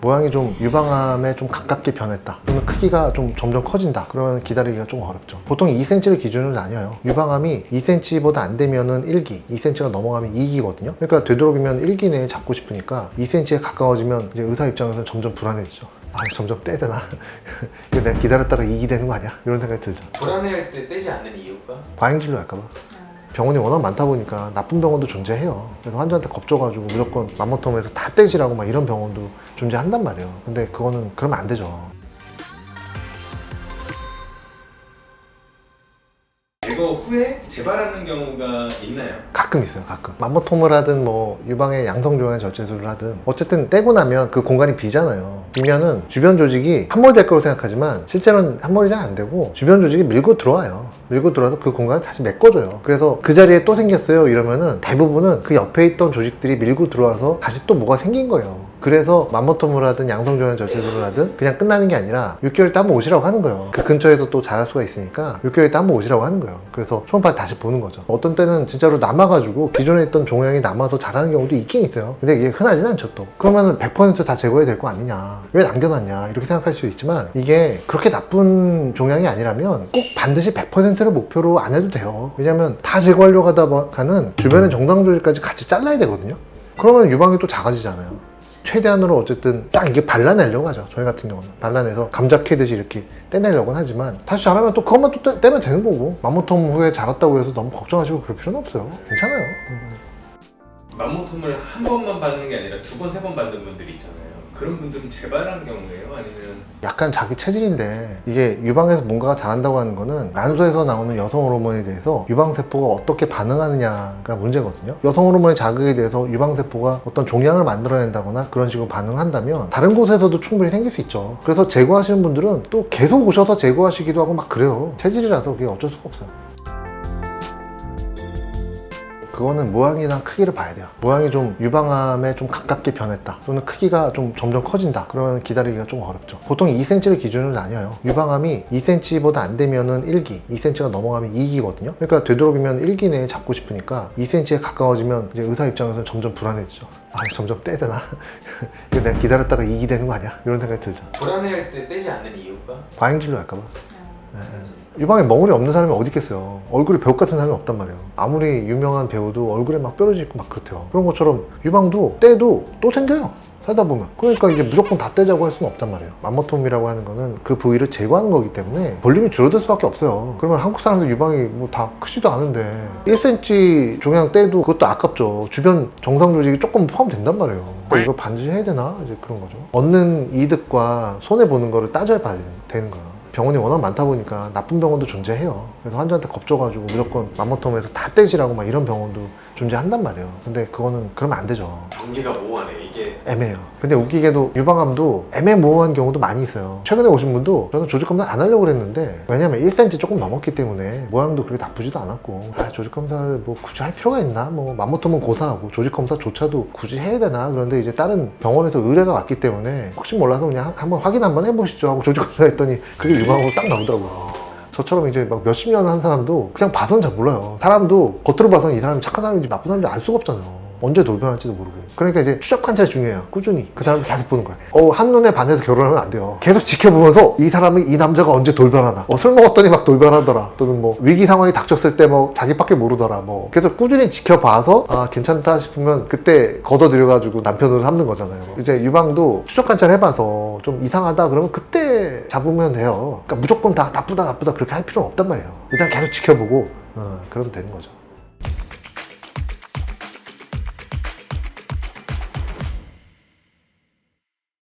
모양이 좀 유방암에 좀 가깝게 변했다. 그러면 크기가 좀 점점 커진다. 그러면 기다리기가 좀 어렵죠. 보통 2cm를 기준으로 나뉘어요. 유방암이 2cm보다 안 되면은 1기, 2cm가 넘어가면 2기거든요. 그러니까 되도록이면 1기 내에 잡고 싶으니까 2cm에 가까워지면 이제 의사 입장에서는 점점 불안해지죠. 아, 점점 떼야 되나? 내가 기다렸다가 2기 되는 거 아니야? 이런 생각이 들죠. 불안해할 때 떼지 않는 이유가 과잉진료 할까봐. 병원이 워낙 많다 보니까 나쁜 병원도 존재해요. 그래서 환자한테 겁줘가지고 무조건 맘모톰에서 다 떼지라고 막 이런 병원도 존재한단 말이에요. 근데 그거는 그러면 안 되죠. 제거 후에 재발하는 경우가 있나요? 가끔 있어요, 가끔. 맘모톰을 하든 뭐 유방의 양성종양 절제술을 하든 어쨌든 떼고 나면 그 공간이 비잖아요. 비면은 주변 조직이 함몰될 거라고 생각하지만 실제로는 함몰이 잘 안 되고 주변 조직이 밀고 들어와요. 밀고 들어와서 그 공간을 다시 메꿔줘요. 그래서 그 자리에 또 생겼어요 이러면은 대부분은 그 옆에 있던 조직들이 밀고 들어와서 다시 또 뭐가 생긴 거예요. 그래서 맘모톰을 하든 양성종양 절제술을 하든 그냥 끝나는 게 아니라 6개월 있다 한번 오시라고 하는 거예요. 그 근처에서 또 자랄 수가 있으니까 6개월 있다 한번 오시라고 하는 거예요. 그래서 초음파를 다시 보는 거죠. 어떤 때는 진짜로 남아가지고 기존에 있던 종양이 남아서 자라는 경우도 있긴 있어요. 근데 이게 흔하진 않죠 또. 그러면은 100%다 제거해야 될 거 아니냐. 왜 남겨놨냐. 이렇게 생각할 수 있지만 이게 그렇게 나쁜 종양이 아니라면 꼭 반드시 100%를 목표로 안 해도 돼요. 왜냐면 다 제거하려고 하다 가는 주변의 정상 조직까지 같이 잘라야 되거든요. 그러면 유방이 또 작아지잖아요. 최대한으로 어쨌든 딱 이게 발라내려고 하죠. 저희 같은 경우는 발라내서 감자 캐듯이 이렇게 떼내려고는 하지만 다시 자라면 또 그것만 또 떼, 떼면 되는 거고 맘모톰 후에 자랐다고 해서 너무 걱정하시고 그럴 필요는 없어요. 괜찮아요. 음. 맘모톰을 한 번만 받는 게 아니라 두 번, 세 번 받는 분들이 있잖아요. 그런 분들은 재발하는 경우예요? 아니면 약간 자기 체질인데 이게 유방에서 뭔가가 자란다고 하는 거는 난소에서 나오는 여성 호르몬에 대해서 유방세포가 어떻게 반응하느냐가 문제거든요. 여성 호르몬의 자극에 대해서 유방세포가 어떤 종양을 만들어낸다거나 그런 식으로 반응한다면 다른 곳에서도 충분히 생길 수 있죠. 그래서 제거하시는 분들은 또 계속 오셔서 제거하시기도 하고 막 그래요. 체질이라서 그게 어쩔 수가 없어요. 그거는 모양이나 크기를 봐야 돼요. 모양이 좀 유방암에 좀 가깝게 변했다. 또는 크기가 좀 점점 커진다. 그러면 기다리기가 좀 어렵죠. 보통 2cm를 기준으로 나뉘어요. 유방암이 2cm보다 안 되면은 1기, 2cm가 넘어가면 2기거든요. 그러니까 되도록이면 1기 내에 잡고 싶으니까 2cm에 가까워지면 이제 의사 입장에서는 점점 불안해지죠. 아, 점점 떼야 되나? 이거 내가 기다렸다가 2기 되는 거 아니야? 이런 생각이 들죠. 불안해할 때 떼지 않는 이유가 과잉진료 할까봐. 네, 유방에 멍울이 없는 사람이 어디 있겠어요. 얼굴에 배우 같은 사람이 없단 말이에요. 아무리 유명한 배우도 얼굴에 막 뾰루지 있고 막 그렇대요. 그런 것처럼 유방도 떼도 또 생겨요. 살다 보면. 그러니까 이제 무조건 다 떼자고 할 수는 없단 말이에요. 맘모톰이라고 하는 거는 그 부위를 제거하는 거기 때문에 볼륨이 줄어들 수밖에 없어요. 그러면 한국 사람들 유방이 뭐 다 크지도 않은데 1cm 종양 떼도 그것도 아깝죠. 주변 정상 조직이 조금 포함된단 말이에요. 이걸 반드시 해야 되나? 이제 그런 거죠. 얻는 이득과 손해 보는 거를 따져야 되는 거예요. 병원이 워낙 많다 보니까 나쁜 병원도 존재해요. 그래서 환자한테 겁줘가지고 무조건 맘모톰에서 다 떼지라고 막 이런 병원도 존재한단 말이에요. 근데 그거는 그러면 안 되죠. 경기가 모호하네. 이게 애매해요. 근데 웃기게도 유방암도 애매모호한 경우도 많이 있어요. 최근에 오신 분도 저는 조직 검사 안 하려고 그랬는데 왜냐면 1cm 조금 넘었기 때문에 모양도 그렇게 나쁘지도 않았고 아, 조직 검사를 뭐 굳이 할 필요가 있나? 뭐 맘모톰은 고사하고 조직 검사조차도 굳이 해야 되나? 그런데 이제 다른 병원에서 의뢰가 왔기 때문에 혹시 몰라서 그냥 한- 한번 확인 한번 해보시죠 하고 조직 검사 했더니 그게 유방암으로 딱 나오더라고요. 저처럼 이제 막 몇십 년을 한 사람도 그냥 봐서는 잘 몰라요. 사람도 겉으로 봐서는 이 사람이 착한 사람인지 나쁜 사람인지 알 수가 없잖아요. 언제 돌변할지도 모르고. 그러니까 이제 추적 관찰이 중요해요. 꾸준히. 그 사람을 계속 보는 거예요. 어, 한눈에 반해서 결혼하면 안 돼요. 계속 지켜보면서 이 사람이, 이 남자가 언제 돌변하나. 어, 술 먹었더니 막 돌변하더라. 또는 뭐 위기 상황이 닥쳤을 때 뭐 자기밖에 모르더라. 뭐. 계속 꾸준히 지켜봐서 아, 괜찮다 싶으면 그때 걷어들여가지고 남편으로 삼는 거잖아요. 이제 유방도 추적 관찰 해봐서 좀 이상하다 그러면 그때 잡으면 돼요. 그러니까 무조건 다 나쁘다 나쁘다 그렇게 할 필요는 없단 말이에요. 일단 계속 지켜보고 어, 그러면 되는 거죠.